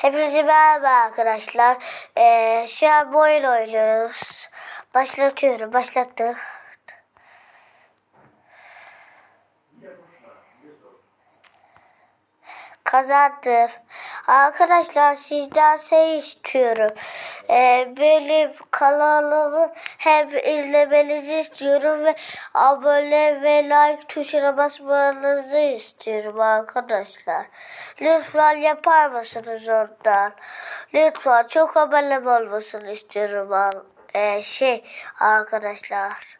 Hepinize merhaba arkadaşlar. Ee, şu an bu oyun oynuyoruz. Başlatıyorum. Başlattım. Kazandım. Arkadaşlar sizden şey istiyorum. Ee, benim kanalımı hem izlemenizi istiyorum ve abone ve like tuşuna basmanızı istiyorum arkadaşlar. Lütfen yapar mısınız ondan? Lütfen çok abone olmasını istiyorum. Ee, şey arkadaşlar.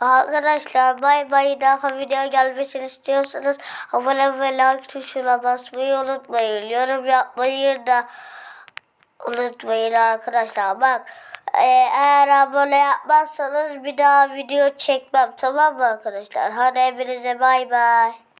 Arkadaşlar bay bay daha video gelmesini istiyorsanız abone ve like tuşuna basmayı unutmayın. Yorum yapmayı da unutmayın arkadaşlar. Bak e, eğer abone yapmazsanız bir daha video çekmem tamam mı arkadaşlar? Hadi hepinize bay bay.